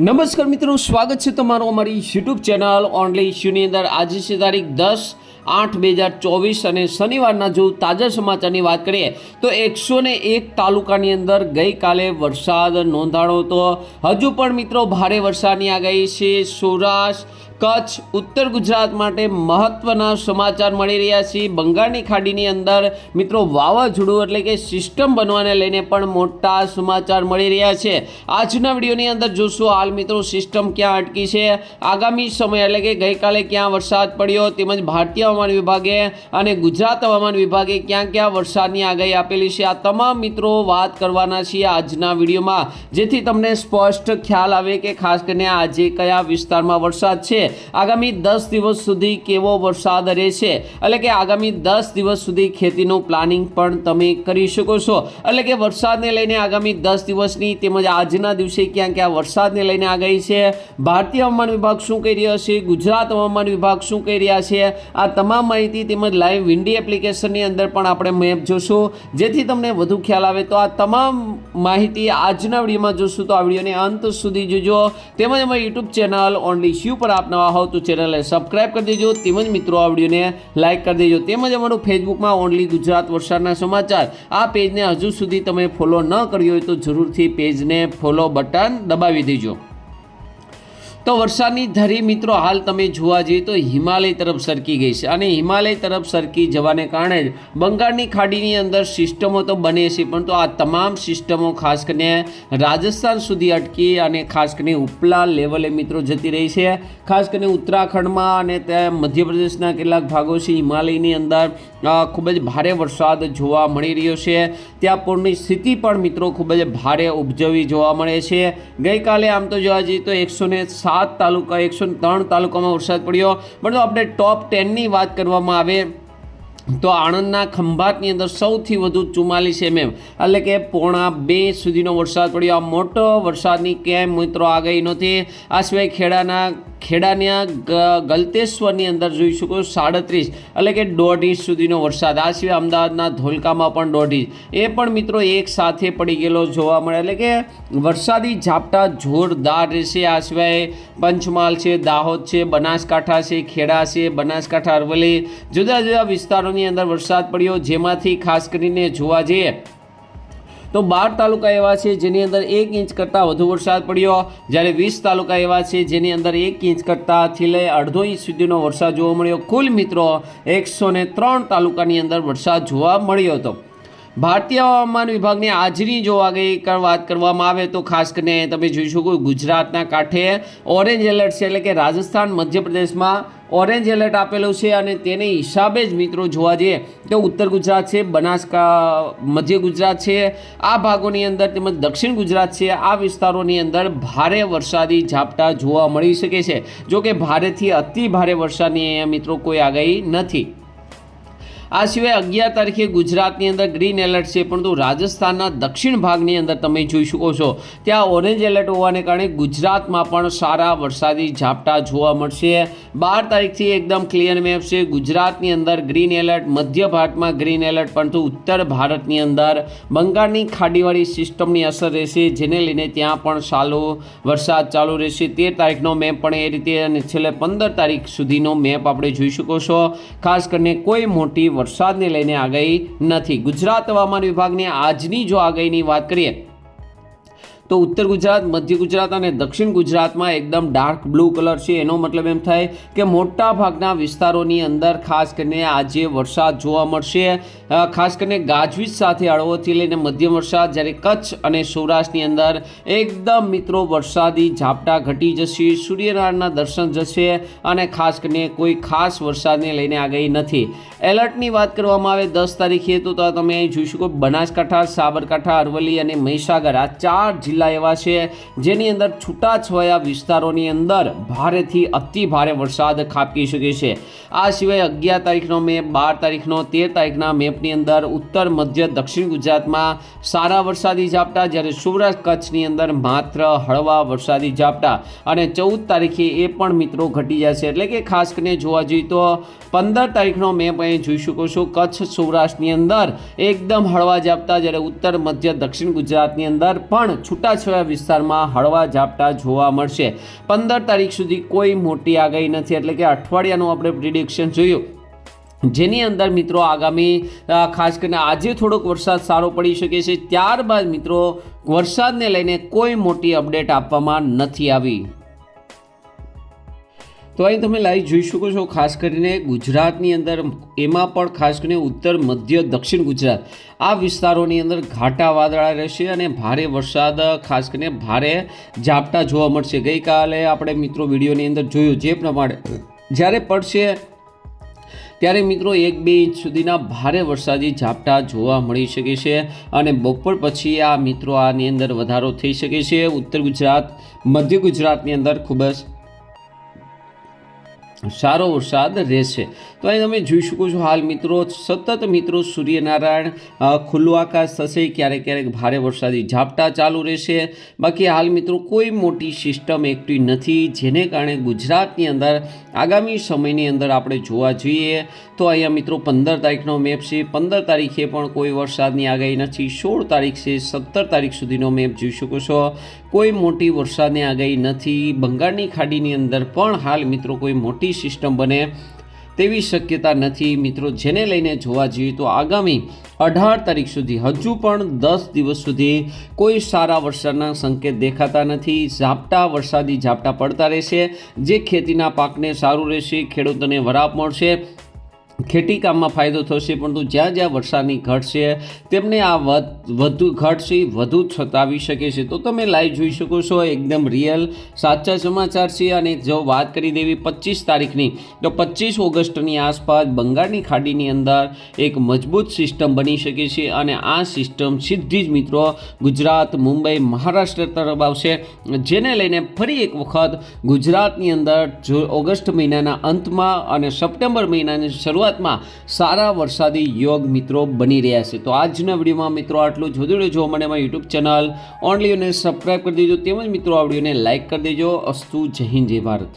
નમસ્કાર મિત્રો, સ્વાગત છે તમારું અમારી યુટ્યુબ ચેનલ ઓનલી ઇશ્યુની અંદર. આજે છે તારીખ દસ આઠ બે હજાર ચોવીસ અને શનિવારના જો તાજા સમાચારની વાત કરીએ, તો એકસો ને એક તાલુકાની અંદર ગઈકાલે વરસાદ નોંધાણો હતો. હજુ પણ મિત્રો ભારે વરસાદની આગાહી છે. સૌરાષ્ટ્ર કચ્છ, ઉત્તર ગુજરાત માટે મહત્વના સમાચાર મળી રહ્યા છે. બંગાળની ખાડીની અંદર મિત્રો વાવાઝોડું એટલે કે સિસ્ટમ બનવાને લઈને પણ મોટા સમાચાર મળી રહ્યા છે. આજના વિડીયોની અંદર જોશું હાલ મિત્રો સિસ્ટમ ક્યાં અટકી છે. આગામી સમય એટલે કે ગઈકાલે ક્યાં વરસાદ પડ્યો, તેમજ ભારતીય હવામાન વિભાગે અને ગુજરાત હવામાન વિભાગે ક્યાં ક્યાં વરસાદની આગાહી આપેલી છે. આ તમામ મિત્રો વાત કરવાના છીએ આજના વિડીયોમાં. જેથી તમને સ્પષ્ટ ખ્યાલ આવે કે ખાસ કરીને આજે કયા વિસ્તારમાં વરસાદ છે. આગામી દસ દિવસ સુધી કેવો વરસાદ રહેશે? એટલે કે આગામી દસ દિવસ સુધી ખેતીનું પ્લાનિંગ પણ તમે કરી શકો છો. એટલે કે વરસાદને લઈને આગામી દસ દિવસની તેમજ આજના દિવસે ક્યાં ક્યાં વરસાદને લઈને આગાહી છે? ભારતીય હવામાન વિભાગ શું કહી રહ્યો છે? ગુજરાત હવામાન વિભાગ શું કહી રહ્યા છે? આ તમામ માહિતી તેમજ લાઈવ વિન્ડી એપ્લિકેશનની અંદર પણ આપણે મેપ જોશું. જેથી તમને વધુ ખ્યાલ આવે તો આ તમામ માહિતી આજના વિડીયોમાં જોશું. તો આ વિડીયોને અંત સુધી જોજો. તેમજ અમારી યુટ્યુબ ચેનલ ઓનલી શ્યુ પર આપ નવા હોવ તો ચેનલને સબસ્ક્રાઈબ કરી દેજો. તેમજ મિત્રો, આ વિડીયોને લાઇક કરી દેજો. તેમજ અમારું ફેસબુકમાં ઓનલી ગુજરાત વરસાદના સમાચાર. આ પેજને હજુ સુધી તમે ફોલો ન કર્યો હોય તો જરૂરથી પેજને ફોલો બટન દબાવી દેજો. તો વરસાદની ધરી મિત્રો, હાલ તમે જોવા જઈએ તો હિમાલય તરફ સરકી ગઈ છે અને હિમાલય તરફ સરકી જવાને કારણે જ બંગાળની ખાડીની અંદર સિસ્ટમો તો બને છે, પણ તો આ તમામ સિસ્ટમો ખાસ કરીને રાજસ્થાન સુધી અટકી અને ખાસ કરીને ઉપલા લેવલે મિત્રો જતી રહી છે. ખાસ કરીને ઉત્તરાખંડમાં અને ત્યાં મધ્યપ્રદેશના કેટલાક ભાગો છે, હિમાલયની અંદર ખૂબ જ ભારે વરસાદ જોવા મળી રહ્યો છે. ત્યાં પૂરની સ્થિતિ પણ મિત્રો ખૂબ જ ભારે ઉપજવી જોવા મળે છે. ગઈકાલે આમ તો જોવા જઈએ તો એકસો ને સાત તાલુકા એકસો ત્રણ તાલુકામાં વરસાદ પડ્યો. પરંતુ આપણે ટોપ ટેનની વાત કરવામાં આવે. તો આણંદના ખંભાતની અંદર સૌથી વધુ ચુમ્માલીસ એમએમ. એટલે કે પોણા બે સુધીનો વરસાદ પડ્યો. આ મોટો વરસાદની કેમ મિત્રો આગાહી નથી? આ સિવાય ખેડાના ખેડાના ગલતેશ્વરની અંદર જોઈ શકો સાડત્રીસ એટલે કે દોઢ ઇંચ સુધીનો વરસાદ. આ સિવાય અમદાવાદના ધોલકામાં પણ દોઢ ઇંચ એ પણ મિત્રો એક સાથે પડી ગયેલો જોવા મળે. એટલે કે વરસાદી ઝાપટા જોરદાર રહેશે. આ સિવાય પંચમહાલ છે, દાહોદ છે, બનાસકાંઠા છે, ખેડા છે, બનાસકાંઠા, અરવલ્લી. જુદા જુદા વિસ્તારોની અંદર વરસાદ પડ્યો, જેમાંથી ખાસ કરીને જોવા જઈએ તો બાર તાલુકા એવા છે જેની અંદર એક ઇંચ કરતાં વધુ વરસાદ પડ્યો. જ્યારે વીસ તાલુકા એવા છે જેની અંદર એક ઇંચ કરતાંથી લઈ અડધો ઇંચ સુધીનો વરસાદ જોવા મળ્યો. કુલ મિત્રો એકસો ત્રણ તાલુકાની અંદર વરસાદ જોવા મળ્યો હતો. ભારતીય હવામાન વિભાગની આજની જો આગળ વાત કરવામાં આવે તો ખાસ કરીને તમે જોઈ શકો ગુજરાતના કાંઠે ઓરેન્જ એલર્ટ છે એટલે કે રાજસ્થાન, મધ્યપ્રદેશમાં ઓરેન્જ એલર્ટ આપેલું છે અને તેને હિસાબે જ મિત્રો જોવા જઈએ તો ઉત્તર ગુજરાત છે, બનાસકા, મધ્ય ગુજરાત છે, આ ભાગોની અંદર તેમજ દક્ષિણ ગુજરાત છે, આ વિસ્તારોની અંદર ભારે વરસાદી ઝાપટા જોવા મળી શકે છે. જો કે ભારેથી અતિ ભારે વરસાદની અહીંયા મિત્રો કોઈ આગાહી નથી. આ સિવાય અગિયાર તારીખે ગુજરાતની અંદર ગ્રીન એલર્ટ છે, પરંતુ રાજસ્થાનના દક્ષિણ ભાગની અંદર તમે જોઈ શકો છો. ત્યાં ઓરેન્જ એલર્ટ હોવાને કારણે ગુજરાતમાં પણ સારા વરસાદી ઝાપટા જોવા મળશે. બાર તારીખથી એકદમ ક્લિયર મેપ છે. ગુજરાતની અંદર ગ્રીન એલર્ટ મધ્ય ભારતમાં ગ્રીન એલર્ટ પરંતુ ઉત્તર ભારતની અંદર બંગાળની ખાડીવાળી સિસ્ટમની અસર રહેશે, જેને લઈને ત્યાં પણ સારો વરસાદ ચાલુ રહેશે. તેર તારીખનો મેપ પણ એ રીતે અને છેલ્લે પંદર તારીખ સુધીનો મેપ આપણે જોઈ શકો છો. ખાસ કરીને કોઈ મોટી વરસાદને લઈને આગાહી નથી. ગુજરાત હવામાન વિભાગની આજની જો આગાહીની વાત કરીએ તો ઉત્તર ગુજરાત, મધ્ય ગુજરાત અને દક્ષિણ ગુજરાતમાં એકદમ ડાર્ક બ્લુ કલર છે. એનો મતલબ એમ થાય કે મોટા ભાગના વિસ્તારોની અંદર ખાસ કરીને આજે વરસાદ જોવા મળશે. ખાસ કરીને ગાજવીજ સાથે હળવોથી લઈને મધ્યમ વરસાદ, જ્યારે કચ્છ અને સૌરાષ્ટ્રની અંદર એકદમ મિત્રો વરસાદી ઝાપટા ઘટી જશે, સૂર્યનારાયણના દર્શન જશે અને ખાસ કરીને કોઈ ખાસ વરસાદને લઈને આગાહી નથી. એલર્ટની વાત કરવામાં આવે દસ તારીખે તો, તમે અહીં જોઈ શકો બનાસકાંઠા, સાબરકાંઠા, અરવલ્લી અને મહીસાગર. આ ચાર જિલ્લા એવા છે, જેની અંદર છૂટાછવાયા વિસ્તારોની અંદર ભારેથી અતિ ભારે વરસાદ ખાબકી શકે છે. આ સિવાય અગિયાર તારીખનો મેપ, બાર તારીખનો, તેર તારીખના મેપની અંદર ઉત્તર, મધ્ય, દક્ષિણ ગુજરાતમાં સારા વરસાદી ઝાપટા, જ્યારે સૌરાષ્ટ્ર કચ્છની અંદર માત્ર હળવા વરસાદી ઝાપટા. અને ચૌદ તારીખે એ પણ મિત્રો ઘટી જશે, એટલે કે ખાસ કરીને જોવા જઈએ તો પંદર તારીખનો મેપ અહીં જોઈ શકો છો. કચ્છ સૌરાષ્ટ્રની અંદર એકદમ હળવા ઝાપટા, જ્યારે ઉત્તર, મધ્ય, દક્ષિણ ગુજરાતની અંદર પણ છૂટા છૂટાછવાયા વિસ્તારમાં હળવા ઝાપટા જોવા મળશે. પંદર તારીખ સુધી કોઈ મોટી આગાહી નથી, એટલે કે અઠવાડિયાનું આપણે પ્રિડિક્શન જોયું. જેની અંદર મિત્રો આગામી ખાસ કરીને આજે થોડોક વરસાદ સારો પડી શકે છે, ત્યારબાદ મિત્રો વરસાદને લઈને કોઈ મોટી અપડેટ આપવામાં નથી આવી. તો અહીં તમે લાઈવ જોઈ શકો છો, ખાસ કરીને ગુજરાતની અંદર, એમાં પણ ખાસ કરીને ઉત્તર, મધ્ય, દક્ષિણ ગુજરાત. આ વિસ્તારોની અંદર ઘાટા વાદળા રહેશે અને ભારે વરસાદ, ખાસ કરીને ભારે ઝાપટા જોવા મળશે. ગઈકાલે આપણે મિત્રો વિડીયોની અંદર જોયું જે પ્રમાણે જ્યારે પડશે ત્યારે મિત્રો એક, બે ઇંચ સુધીના ભારે વરસાદી ઝાપટા જોવા મળી શકે છે અને બપોર પછી આ મિત્રો આની અંદર વધારો થઈ શકે છે. ઉત્તર ગુજરાત, મધ્ય ગુજરાતની અંદર ખૂબ જ સારો વરસાદ રહેશે. તો અહીં તમે જોઈ શકો છો હાલ મિત્રો, સતત મિત્રો સૂર્યનારાયણ ખુલ્લું આકાશ થશે, ક્યારેક ક્યારેક ભારે વરસાદી ઝાપટા ચાલુ રહેશે. બાકી હાલ મિત્રો કોઈ મોટી સિસ્ટમ એક્ટિવ નથી, જેને કારણે ગુજરાતની અંદર આગામી સમયની અંદર આપણે જોવા જોઈએ. તો અહીંયા મિત્રો પંદર તારીખનો મેપ છે. પંદર તારીખે પણ કોઈ વરસાદની આગાહી નથી. સોળ તારીખ છે, સત્તર તારીખ સુધીનો મેપ જોઈ શકો છો. કોઈ મોટી વરસાદની આગાહી નથી. બંગાળની ખાડીની અંદર પણ હાલ મિત્રો કોઈ મોટી સિસ્ટમ બને તેવી શક્યતા નથી. મિત્રો, જેને લઈને જોવા જઈએ તો આગામી અઢાર તારીખ સુધી હજુ પણ દસ દિવસ સુધી કોઈ સારા વરસાદના સંકેત દેખાતા નથી. ઝાપટા, વરસાદી ઝાપટા પડતા રહેશે. જે ખેતીના પાકને સારું રહેશે, ખેડૂતોને વરાપ મળશે. ખેતી કામમાં ફાયદો થશે, પરંતુ જ્યાં જ્યાં વરસાદની ઘટ છે, તેમને આ વધ- ઘટ છે, વધુ છતાવી શકે છે. તો તમે લાઈવ જોઈ શકો છો, એકદમ રિયલ સાચા સમાચાર છે. અને જો વાત કરી દેવી પચીસ તારીખની, તો પચીસ ઓગસ્ટની આસપાસ બંગાળની ખાડીની અંદર એક મજબૂત સિસ્ટમ બની શકે છે. અને આ સિસ્ટમ સીધી જ મિત્રો ગુજરાત, મુંબઈ, મહારાષ્ટ્ર તરફ આવશે. જેને લઈને ફરી એક વખત ગુજરાતની અંદર જો ઓગસ્ટ મહિનાના અંતમાં અને સપ્ટેમ્બર મહિનાની શરૂઆતમાં સારા વરસાદી યોગ મિત્રો બની રહ્યા છે. તો આજના વિડીયોમાં મિત્રો આટલું જ. રહેજો મને મારી યુટ્યુબ ચેનલ ઓનલી અને સબસ્ક્રાઈબ કરી દેજો. તેમજ મિત્રો આ વિડીયોને લાઇક કરી દેજો. અસ્તુ જય હિન્દ, જય ભારત.